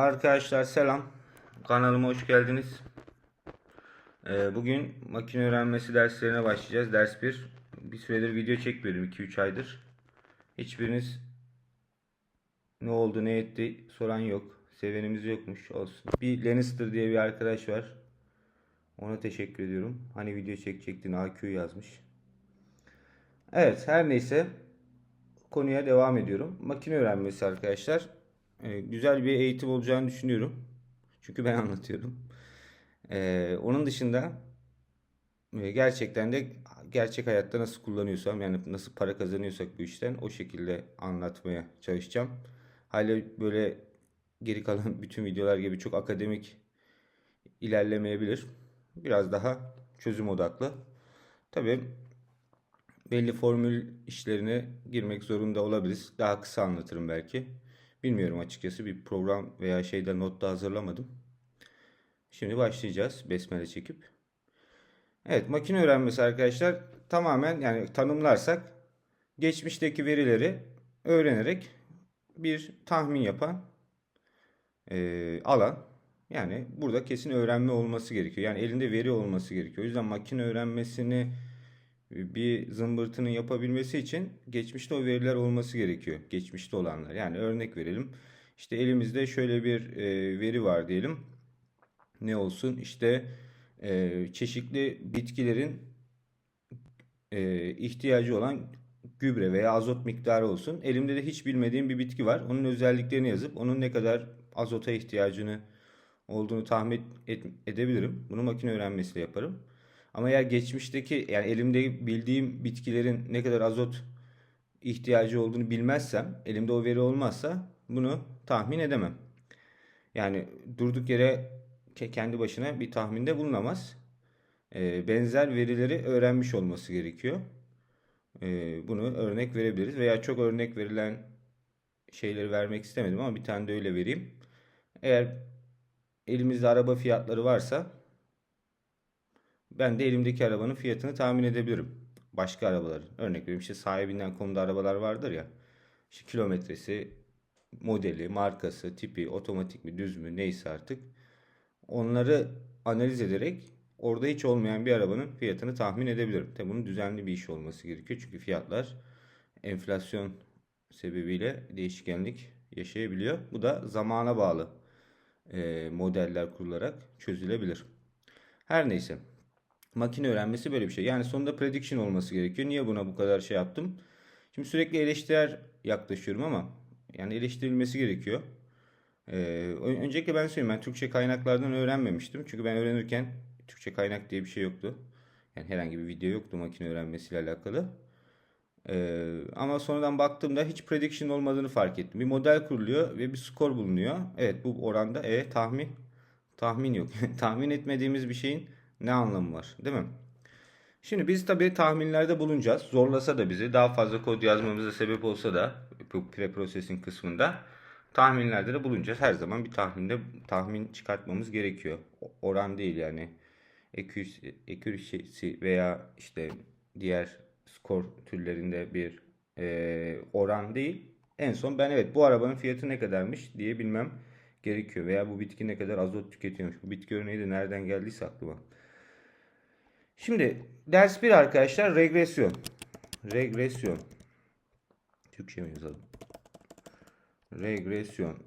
Arkadaşlar selam. Kanalıma hoş geldiniz. Ee, bugün makine öğrenmesi derslerine başlayacağız. Ders 1. Bir süredir video çekmiyorum 2-3 aydır. Hiçbiriniz ne oldu ne etti soran yok. Sevenimiz yokmuş olsun. Bir Lannister diye bir arkadaş var. Ona teşekkür ediyorum. Hani video çekecektin AQ yazmış. Evet her neyse konuya devam ediyorum. Makine öğrenmesi arkadaşlar. Ee, güzel bir eğitim olacağını düşünüyorum. Çünkü ben anlatıyorum. Ee, onun dışında e, gerçekten de gerçek hayatta nasıl kullanıyorsam yani nasıl para kazanıyorsak bu işten o şekilde anlatmaya çalışacağım. Hala böyle geri kalan bütün videolar gibi çok akademik ilerlemeyebilir. Biraz daha çözüm odaklı. Tabii belli formül işlerine girmek zorunda olabiliriz. Daha kısa anlatırım belki. Bilmiyorum açıkçası bir program veya şeyde notta hazırlamadım. Şimdi başlayacağız besmele çekip. Evet makine öğrenmesi arkadaşlar tamamen yani tanımlarsak geçmişteki verileri öğrenerek bir tahmin yapan e, alan. Yani burada kesin öğrenme olması gerekiyor. Yani elinde veri olması gerekiyor. O yüzden makine öğrenmesini bir zımbırtının yapabilmesi için geçmişte o veriler olması gerekiyor. Geçmişte olanlar. Yani örnek verelim. İşte elimizde şöyle bir e, veri var diyelim. Ne olsun? İşte e, çeşitli bitkilerin e, ihtiyacı olan gübre veya azot miktarı olsun. Elimde de hiç bilmediğim bir bitki var. Onun özelliklerini yazıp onun ne kadar azota ihtiyacını olduğunu tahmin et, edebilirim. Bunu makine öğrenmesiyle yaparım. Ama eğer geçmişteki yani elimde bildiğim bitkilerin ne kadar azot ihtiyacı olduğunu bilmezsem, elimde o veri olmazsa bunu tahmin edemem. Yani durduk yere kendi başına bir tahminde bulunamaz. Ee, benzer verileri öğrenmiş olması gerekiyor. Ee, bunu örnek verebiliriz veya çok örnek verilen şeyleri vermek istemedim ama bir tane de öyle vereyim. Eğer elimizde araba fiyatları varsa ben de elimdeki arabanın fiyatını tahmin edebilirim. Başka arabaların. Örnek veriyorum işte sahibinden konuda arabalar vardır ya. İşte kilometresi, modeli, markası, tipi, otomatik mi, düz mü neyse artık. Onları analiz ederek orada hiç olmayan bir arabanın fiyatını tahmin edebilirim. Tabi bunun düzenli bir iş olması gerekiyor. Çünkü fiyatlar enflasyon sebebiyle değişkenlik yaşayabiliyor. Bu da zamana bağlı e, modeller kurularak çözülebilir. Her neyse. Makine öğrenmesi böyle bir şey. Yani sonunda prediction olması gerekiyor. Niye buna bu kadar şey yaptım? Şimdi sürekli eleştirel yaklaşıyorum ama yani eleştirilmesi gerekiyor. Ee, öncelikle ben söyleyeyim ben Türkçe kaynaklardan öğrenmemiştim. Çünkü ben öğrenirken Türkçe kaynak diye bir şey yoktu. Yani herhangi bir video yoktu makine öğrenmesiyle alakalı. Ee, ama sonradan baktığımda hiç prediction olmadığını fark ettim. Bir model kuruluyor ve bir skor bulunuyor. Evet bu oranda e tahmin tahmin yok. tahmin etmediğimiz bir şeyin ne anlamı var değil mi? Şimdi biz tabii tahminlerde bulunacağız. Zorlasa da bizi daha fazla kod yazmamıza sebep olsa da bu pre-processing kısmında tahminlerde de bulunacağız. Her zaman bir tahminde tahmin çıkartmamız gerekiyor. Oran değil yani. Accuracy veya işte diğer skor türlerinde bir e, oran değil. En son ben evet bu arabanın fiyatı ne kadarmış diye bilmem gerekiyor. Veya bu bitki ne kadar azot tüketiyormuş. Bu bitki örneği de nereden geldiyse aklıma. Şimdi ders 1 arkadaşlar regresyon. Regresyon. Türkçe mi yazalım? Regresyon.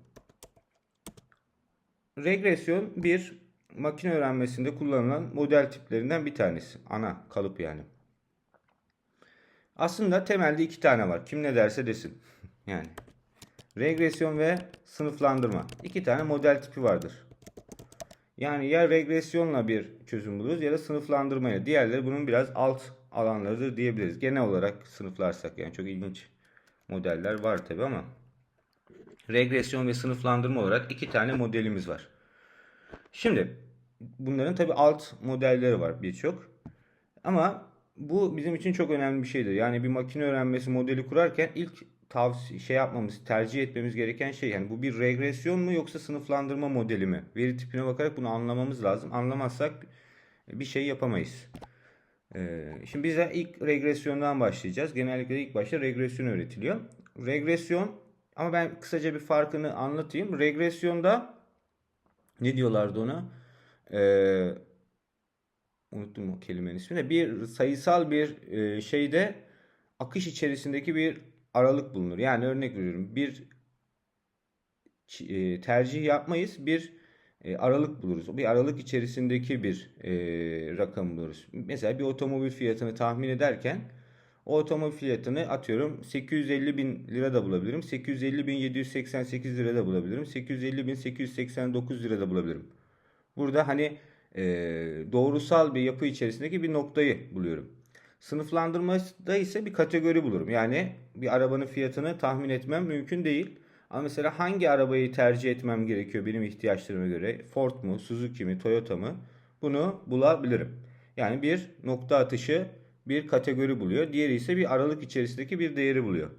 Regresyon bir makine öğrenmesinde kullanılan model tiplerinden bir tanesi. Ana kalıp yani. Aslında temelde iki tane var. Kim ne derse desin. yani regresyon ve sınıflandırma. İki tane model tipi vardır. Yani ya regresyonla bir çözüm buluruz ya da sınıflandırmayla. Diğerleri bunun biraz alt alanlarıdır diyebiliriz. Genel olarak sınıflarsak yani çok ilginç modeller var tabi ama regresyon ve sınıflandırma olarak iki tane modelimiz var. Şimdi bunların tabi alt modelleri var birçok. Ama bu bizim için çok önemli bir şeydir. Yani bir makine öğrenmesi modeli kurarken ilk tavsiye şey yapmamız, tercih etmemiz gereken şey yani bu bir regresyon mu yoksa sınıflandırma modeli mi? Veri tipine bakarak bunu anlamamız lazım. Anlamazsak bir şey yapamayız. Ee, şimdi biz de ilk regresyondan başlayacağız. Genellikle ilk başta regresyon öğretiliyor. Regresyon ama ben kısaca bir farkını anlatayım. Regresyonda ne diyorlardı ona? Ee, unuttum o kelimenin ismini. Bir sayısal bir e, şeyde akış içerisindeki bir aralık bulunur. Yani örnek veriyorum. Bir e, tercih yapmayız. Bir e, aralık buluruz. Bir aralık içerisindeki bir e, rakam buluruz. Mesela bir otomobil fiyatını tahmin ederken o otomobil fiyatını atıyorum 850 bin lira da bulabilirim. 850 bin 788 lira da bulabilirim. 850 bin 889 lira da bulabilirim. Burada hani e, doğrusal bir yapı içerisindeki bir noktayı buluyorum. Sınıflandırmada ise bir kategori bulurum. Yani bir arabanın fiyatını tahmin etmem mümkün değil. Ama mesela hangi arabayı tercih etmem gerekiyor benim ihtiyaçlarıma göre? Ford mu, Suzuki mi, Toyota mı? Bunu bulabilirim. Yani bir nokta atışı bir kategori buluyor. Diğeri ise bir aralık içerisindeki bir değeri buluyor.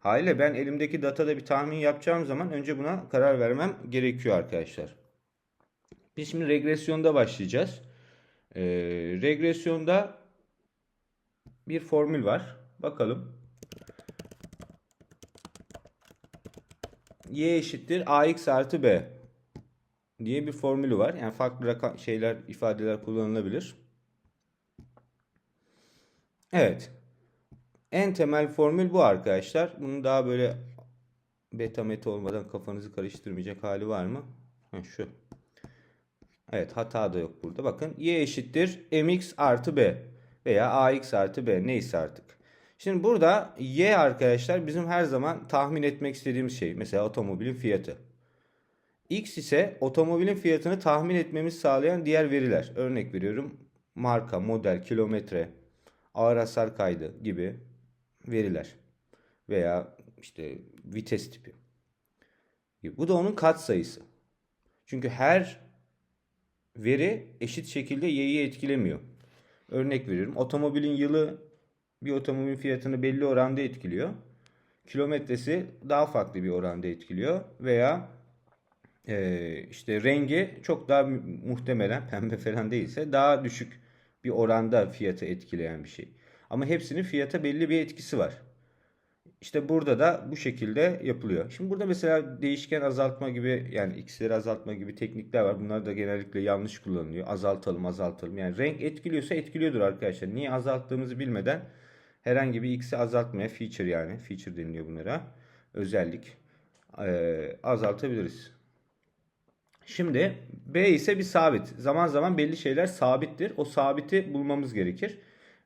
Haliyle ben elimdeki datada bir tahmin yapacağım zaman önce buna karar vermem gerekiyor arkadaşlar. Biz şimdi regresyonda başlayacağız. Ee, regresyonda bir formül var. Bakalım. y eşittir ax artı b diye bir formülü var. Yani farklı rakam şeyler, ifadeler kullanılabilir. Evet. En temel formül bu arkadaşlar. Bunun daha böyle beta meta olmadan kafanızı karıştırmayacak hali var mı? Ha, şu. Evet hata da yok burada. Bakın y eşittir mx artı b veya ax artı b neyse artık. Şimdi burada y arkadaşlar bizim her zaman tahmin etmek istediğimiz şey. Mesela otomobilin fiyatı. X ise otomobilin fiyatını tahmin etmemizi sağlayan diğer veriler. Örnek veriyorum marka, model, kilometre, ağır hasar kaydı gibi veriler. Veya işte vites tipi. Bu da onun katsayısı. Çünkü her veri eşit şekilde y'yi etkilemiyor. Örnek veriyorum. Otomobilin yılı bir otomobilin fiyatını belli oranda etkiliyor. Kilometresi daha farklı bir oranda etkiliyor. Veya e, işte rengi çok daha muhtemelen pembe falan değilse daha düşük bir oranda fiyatı etkileyen bir şey. Ama hepsinin fiyata belli bir etkisi var. İşte burada da bu şekilde yapılıyor. Şimdi burada mesela değişken azaltma gibi yani x'leri azaltma gibi teknikler var. Bunlar da genellikle yanlış kullanılıyor. Azaltalım azaltalım. Yani renk etkiliyorsa etkiliyordur arkadaşlar. Niye azalttığımızı bilmeden herhangi bir x'i azaltmaya feature yani feature deniliyor bunlara. Özellik e, azaltabiliriz. Şimdi b ise bir sabit. Zaman zaman belli şeyler sabittir. O sabiti bulmamız gerekir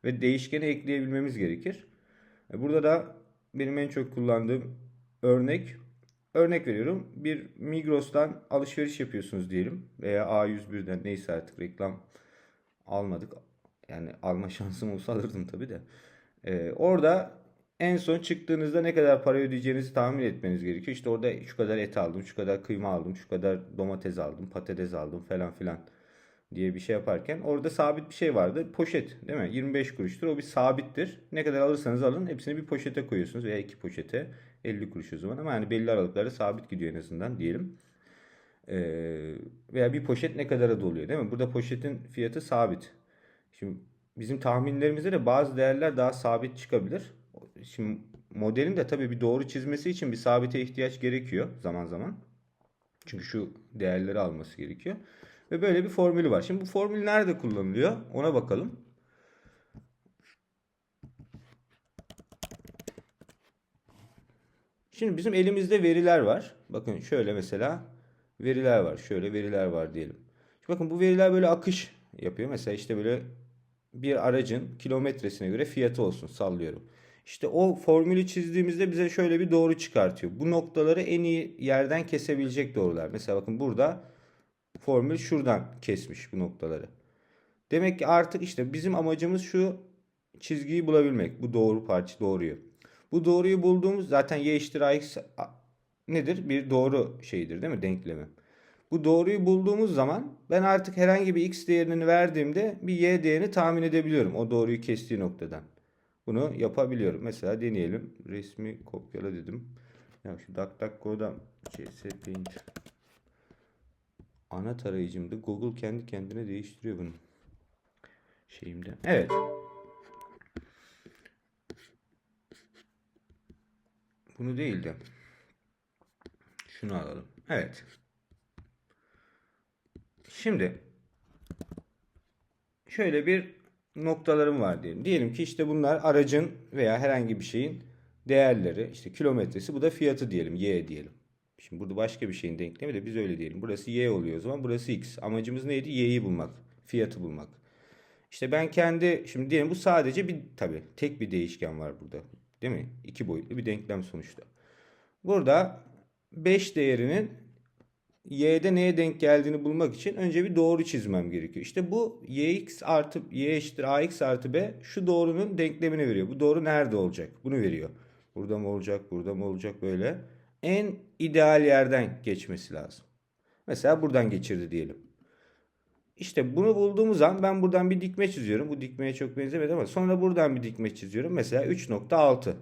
ve değişkeni ekleyebilmemiz gerekir. E, burada da benim en çok kullandığım örnek örnek veriyorum. Bir Migros'tan alışveriş yapıyorsunuz diyelim veya A101'den neyse artık reklam almadık. Yani alma şansım olsa alırdım tabi de. Ee, orada en son çıktığınızda ne kadar para ödeyeceğinizi tahmin etmeniz gerekiyor. İşte orada şu kadar et aldım, şu kadar kıyma aldım, şu kadar domates aldım, patates aldım falan filan diye bir şey yaparken orada sabit bir şey vardı. Poşet değil mi? 25 kuruştur. O bir sabittir. Ne kadar alırsanız alın hepsini bir poşete koyuyorsunuz veya iki poşete 50 kuruş o zaman ama yani belli aralıklarda sabit gidiyor en azından diyelim. Ee, veya bir poşet ne kadara doluyor değil mi? Burada poşetin fiyatı sabit. Şimdi bizim tahminlerimizde de bazı değerler daha sabit çıkabilir. Şimdi modelin de tabii bir doğru çizmesi için bir sabite ihtiyaç gerekiyor zaman zaman. Çünkü şu değerleri alması gerekiyor. Ve böyle bir formülü var. Şimdi bu formül nerede kullanılıyor? Ona bakalım. Şimdi bizim elimizde veriler var. Bakın şöyle mesela veriler var. Şöyle veriler var diyelim. Şimdi bakın bu veriler böyle akış yapıyor. Mesela işte böyle bir aracın kilometresine göre fiyatı olsun sallıyorum. İşte o formülü çizdiğimizde bize şöyle bir doğru çıkartıyor. Bu noktaları en iyi yerden kesebilecek doğrular. Mesela bakın burada formül şuradan kesmiş bu noktaları. Demek ki artık işte bizim amacımız şu çizgiyi bulabilmek. Bu doğru parça doğruyu. Bu doğruyu bulduğumuz zaten y eşittir ax nedir? Bir doğru şeydir değil mi? Denklemi. Bu doğruyu bulduğumuz zaman ben artık herhangi bir x değerini verdiğimde bir y değerini tahmin edebiliyorum. O doğruyu kestiği noktadan. Bunu yapabiliyorum. Mesela deneyelim. Resmi kopyala dedim. Ya şu DuckDuckGo'da CS Paint ana tarayıcımda Google kendi kendine değiştiriyor bunu. Şeyimde. Evet. Bunu değil de şunu alalım. Evet. Şimdi şöyle bir noktalarım var diyelim. Diyelim ki işte bunlar aracın veya herhangi bir şeyin değerleri. işte kilometresi bu da fiyatı diyelim. Y diyelim. Şimdi burada başka bir şeyin denklemi de biz öyle diyelim. Burası Y oluyor o zaman. Burası X. Amacımız neydi? Y'yi bulmak. Fiyatı bulmak. İşte ben kendi şimdi diyelim bu sadece bir tabii tek bir değişken var burada. Değil mi? İki boyutlu bir denklem sonuçta. Burada 5 değerinin y'de neye denk geldiğini bulmak için önce bir doğru çizmem gerekiyor. İşte bu yx artı y eşittir ax artı b şu doğrunun denklemini veriyor. Bu doğru nerede olacak? Bunu veriyor. Burada mı olacak? Burada mı olacak? Böyle. En ideal yerden geçmesi lazım. Mesela buradan geçirdi diyelim. İşte bunu bulduğumuz an ben buradan bir dikme çiziyorum. Bu dikmeye çok benzemedi ama sonra buradan bir dikme çiziyorum. Mesela 3.6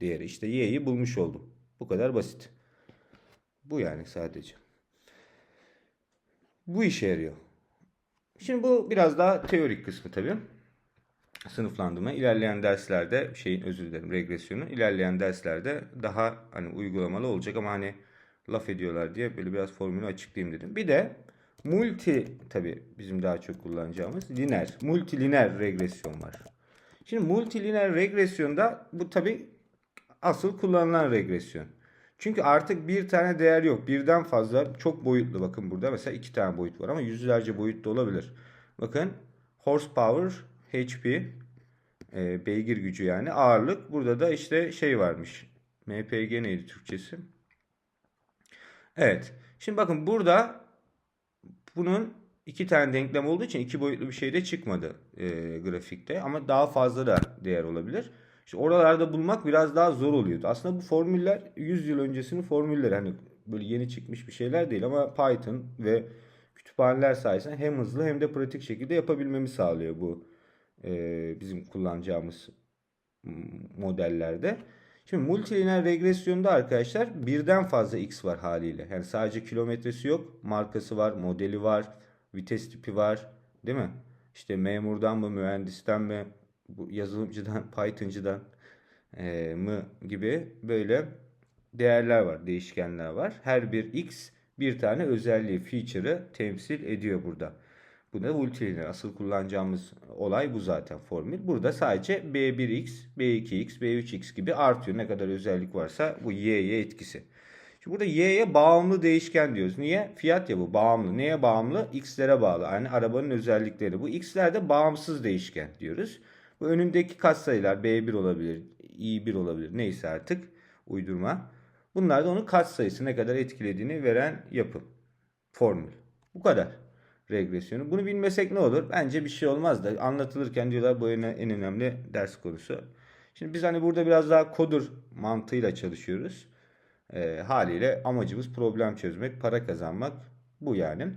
değeri. İşte y'yi bulmuş oldum. Bu kadar basit. Bu yani sadece. Bu işe yarıyor. Şimdi bu biraz daha teorik kısmı tabii. Sınıflandırma. İlerleyen derslerde şeyin özür dilerim regresyonu. İlerleyen derslerde daha hani uygulamalı olacak ama hani laf ediyorlar diye böyle biraz formülü açıklayayım dedim. Bir de multi tabii bizim daha çok kullanacağımız lineer, multilineer regresyon var. Şimdi multilineer regresyonda bu tabii asıl kullanılan regresyon. Çünkü artık bir tane değer yok. Birden fazla çok boyutlu. Bakın burada mesela iki tane boyut var ama yüzlerce boyutlu olabilir. Bakın horsepower, HP, e, beygir gücü yani ağırlık. Burada da işte şey varmış. MPG neydi Türkçesi? Evet. Şimdi bakın burada bunun iki tane denklem olduğu için iki boyutlu bir şey de çıkmadı e, grafikte. Ama daha fazla da değer olabilir. İşte oralarda bulmak biraz daha zor oluyordu. Aslında bu formüller 100 yıl öncesinin formülleri. Hani böyle yeni çıkmış bir şeyler değil ama Python ve kütüphaneler sayesinde hem hızlı hem de pratik şekilde yapabilmemi sağlıyor bu e, bizim kullanacağımız modellerde. Şimdi multilineer regresyonda arkadaşlar birden fazla x var haliyle. Yani sadece kilometresi yok, markası var, modeli var, vites tipi var, değil mi? İşte memurdan mı, mühendisten mi, bu yazılımcıdan, Python'cıdan e, mı gibi böyle değerler var, değişkenler var. Her bir x bir tane özelliği, feature'ı temsil ediyor burada. Bu da multilineer. Asıl kullanacağımız olay bu zaten formül. Burada sadece B1x, B2x, B3x gibi artıyor. Ne kadar özellik varsa bu y'ye etkisi. Şimdi burada y'ye bağımlı değişken diyoruz. Niye? Fiyat ya bu bağımlı. Neye bağımlı? X'lere bağlı. Yani arabanın özellikleri. Bu x'ler de bağımsız değişken diyoruz. Bu önündeki katsayılar B1 olabilir, i1 olabilir. Neyse artık uydurma. Bunlar da onun katsayısı ne kadar etkilediğini veren yapı. Formül. Bu kadar regresyonu. Bunu bilmesek ne olur? Bence bir şey olmaz da anlatılırken diyorlar bu en, en önemli ders konusu. Şimdi biz hani burada biraz daha kodur mantığıyla çalışıyoruz. E, haliyle amacımız problem çözmek, para kazanmak bu yani.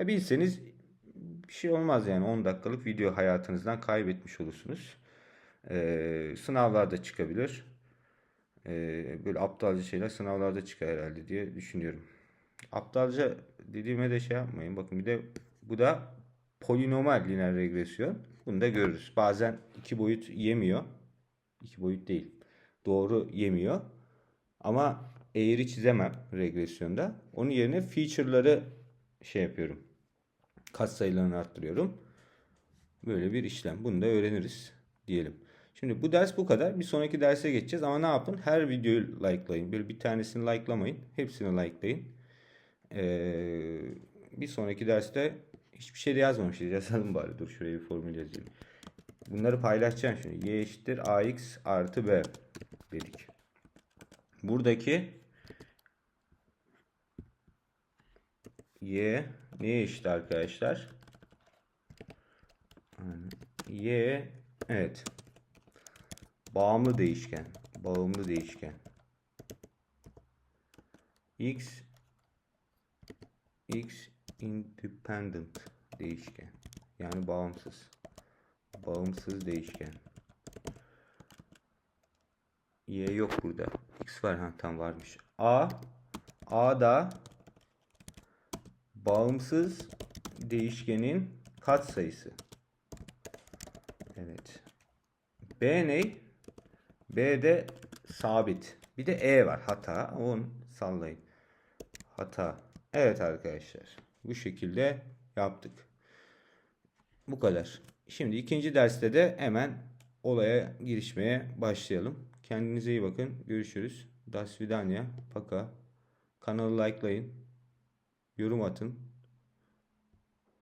E, bilseniz bir şey olmaz yani 10 dakikalık video hayatınızdan kaybetmiş olursunuz. E, sınavlarda çıkabilir. E, böyle aptalca şeyler sınavlarda çıkar herhalde diye düşünüyorum. Aptalca dediğime de şey yapmayın. Bakın bir de bu da polinomal lineer regresyon. Bunu da görürüz. Bazen iki boyut yemiyor. İki boyut değil. Doğru yemiyor. Ama eğri çizemem regresyonda. Onun yerine feature'ları şey yapıyorum. Katsayılarını arttırıyorum. Böyle bir işlem. Bunu da öğreniriz diyelim. Şimdi bu ders bu kadar. Bir sonraki derse geçeceğiz ama ne yapın? Her videoyu likelayın. Böyle bir tanesini likelamayın. Hepsini likelayın. Ee, bir sonraki derste hiçbir şey de yazmamışız. Yazalım bari. Dur şuraya bir formül yazayım. Bunları paylaşacağım şimdi. Y eşittir AX artı B dedik. Buradaki Y neye eşit arkadaşlar? Y evet. Bağımlı değişken. Bağımlı değişken. X X independent değişken. Yani bağımsız. Bağımsız değişken. Y yok burada. X var ha tam varmış. A A da bağımsız değişkenin katsayısı. Evet. B ne? B de sabit. Bir de E var. Hata. Onu sallayın. Hata. Evet arkadaşlar. Bu şekilde yaptık. Bu kadar. Şimdi ikinci derste de hemen olaya girişmeye başlayalım. Kendinize iyi bakın. Görüşürüz. Das Vidanya. Paka. Kanalı likelayın. Yorum atın.